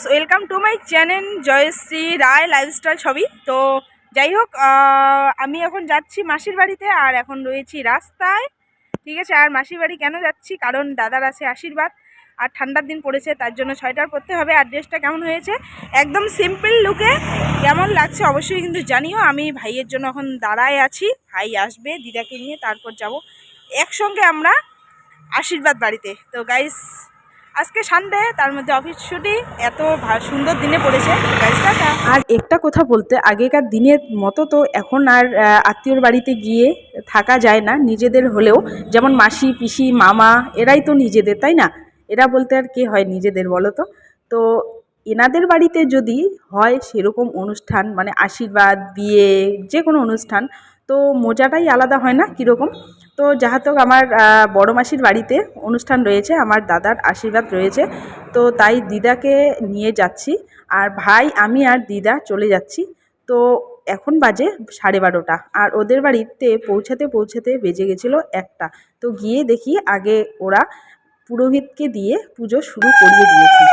Guys welcome to my channel Joyshree Roy lifestyle ছবি তো যাই হোক আমি এখন যাচ্ছি মাসির বাড়িতে আর এখন রয়েছি রাস্তায়। ঠিক আছে, আর মাসির বাড়ি কেন যাচ্ছি? কারণ দাদার আছে আশীর্বাদ, আর ঠান্ডার দিন পড়েছে, তার জন্য ছয়টার পরতে হবে। আর ড্রেসটা কেমন হয়েছে? একদম সিম্পল লুকে কেমন লাগছে অবশ্যই কিন্তু জানিও। আমি ভাইয়ের জন্য এখন দাঁড়ায় আছি। ভাই আসবে, দিদাকে নিয়ে তারপর যাব। একসঙ্গে আমরা আশীর্বাদ বাড়িতে। তো গাইস আজকে সানডে তার মধ্যে অফিস ছুটি, এত সুন্দর দিনে পড়েছে। আর একটা কথা বলতে, আগেকার দিনের মতো তো এখন আর আত্মীয়র বাড়িতে গিয়ে থাকা যায় না, নিজেদের হলেও। যেমন মাসি, পিসি, মামা, এরাই তো নিজেদের, তাই না? এরা বলতে আর কে হয় নিজেদের, বলো তো? তো এনাদের বাড়িতে যদি হয় সেরকম অনুষ্ঠান মানে আশীর্বাদ, বিয়ে যে কোনো অনুষ্ঠান, তো মজাটাই আলাদা হয় না, কীরকম? তো যাহাতক আমার বড় মাসির বাড়িতে অনুষ্ঠান রয়েছে, আমার দাদার আশীর্বাদ রয়েছে, তো তাই দিদাকে নিয়ে যাচ্ছি। আর ভাই, আমি আর দিদা চলে যাচ্ছি। তো এখন বাজে সাড়ে বারোটা, আর ওদের বাড়িতে পৌঁছাতে পৌঁছাতে বেজে গেছিল একটা। তো গিয়ে দেখি আগে ওরা পুরোহিতকে দিয়ে পুজো শুরু করিয়ে দিয়েছে।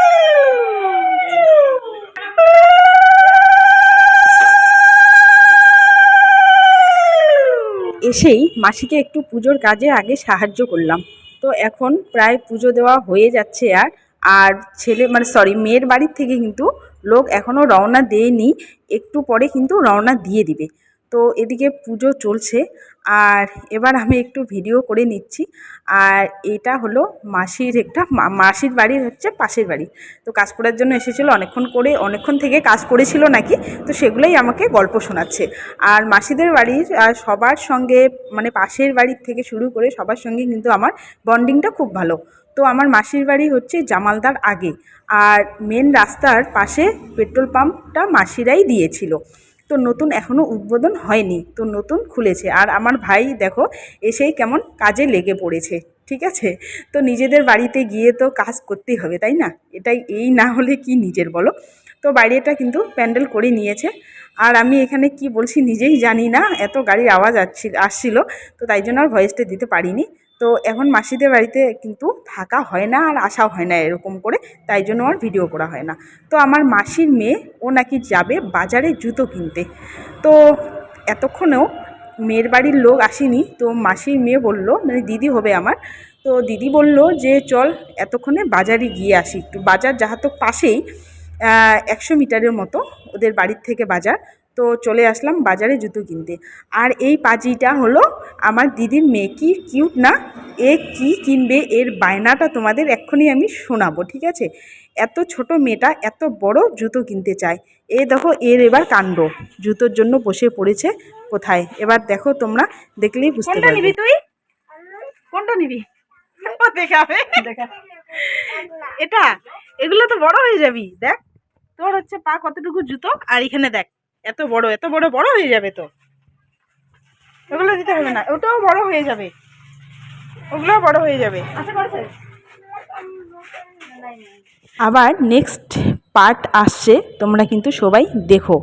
এসেই মাসিকে একটু পুজোর কাজে আগে সাহায্য করলাম। তো এখন প্রায় পুজো দেওয়া হয়ে যাচ্ছে আর আর ছেলে মানে সরি মেয়ের বাড়ির থেকে কিন্তু লোক এখনও রওনা দেয়নি। একটু পরে কিন্তু রওনা দিয়ে দিবে। তো এদিকে পুজো চলছে আর এবার আমি একটু ভিডিও করে নিচ্ছি। আর এটা হলো মাসির একটা মাসির বাড়ির হচ্ছে পাশের বাড়ি। তো কাজ করার জন্য এসেছিল অনেকক্ষণ করে, অনেকক্ষণ থেকে কাজ করেছিল নাকি? তো সেগুলোই আমাকে গল্প শোনাচ্ছে। আর মাসিদের বাড়ির সবার সঙ্গে মানে পাশের বাড়ির থেকে শুরু করে সবার সঙ্গে কিন্তু আমার বন্ডিংটা খুব ভালো। তো আমার মাসির বাড়ি হচ্ছে জামালদার আগে। আর মেন রাস্তার পাশে পেট্রোল পাম্পটা মাসিরাই দিয়েছিল। তো নতুন এখনও উদ্বোধন হয়নি, তো নতুন খুলেছে। আর আমার ভাই দেখো এসেই কেমন কাজে লেগে পড়েছে, ঠিক আছে? তো নিজেদের বাড়িতে গিয়ে তো কাজ করতেই হবে, তাই না? এটাই, এই না হলে কি নিজের, বলো? তো বাইরেটা কিন্তু প্যান্ডেল করে নিয়েছে। আর আমি এখানে কি বলছি নিজেই জানি না, এত গাড়ির আওয়াজ আসছিল আসছিল, তো তাই জন্য আর ভয়েসটা দিতে পারিনি। তো এখন মাসিদের বাড়িতে কিন্তু থাকা হয় না আর আসাও হয় না এরকম করে, তাই জন্য আর ভিডিও করা হয় না। তো আমার মাসির মেয়ে, ও নাকি যাবে বাজারে জুতো কিনতে। তো এতক্ষণেও মেয়ের বাড়ির লোক আসেনি, তো মাসির মেয়ে বলল মানে দিদি হবে আমার। তো দিদি বলল যে, চল এতক্ষণে বাজারে গিয়ে আসি। একটু বাজার যাহা তো পাশেই একশো মিটারের মতো ওদের বাড়ির থেকে বাজার। তো চলে আসলাম বাজারে জুতো কিনতে। আর এই পাজিটা হলো আমার দিদির মেয়ে। কি কিউট না? এ কি কিনবে? এর বায়নাটা তোমাদের এক্ষুনি আমি শোনাবো ঠিক আছে? এত ছোট মেয়েটা এত বড় জুতো কিনতে চায়। এ দেখো এর এবার কাণ্ড। জুতোর জন্য বসে পড়েছে কোথায়? এবার দেখো তোমরা দেখলেই বুঝতে পারবে। নিবি তুই? কোনটা নিবি? দেখাবে। দেখা। এটা? এগুলো তো বড় হয়ে যাবি। দেখ তোর হচ্ছে পা কতটুকু জুতো? আর এখানে দেখ। এত বড় এত বড় বড় হয়ে যাবে তো। ওগুলো দিতে হবে না ওটাও বড় হয়ে যাবে। ওগুলোও বড় হয়ে যাবে। আচ্ছা আবার নেক্সট পার্ট আসছে তোমরা কিন্তু সবাই দেখো।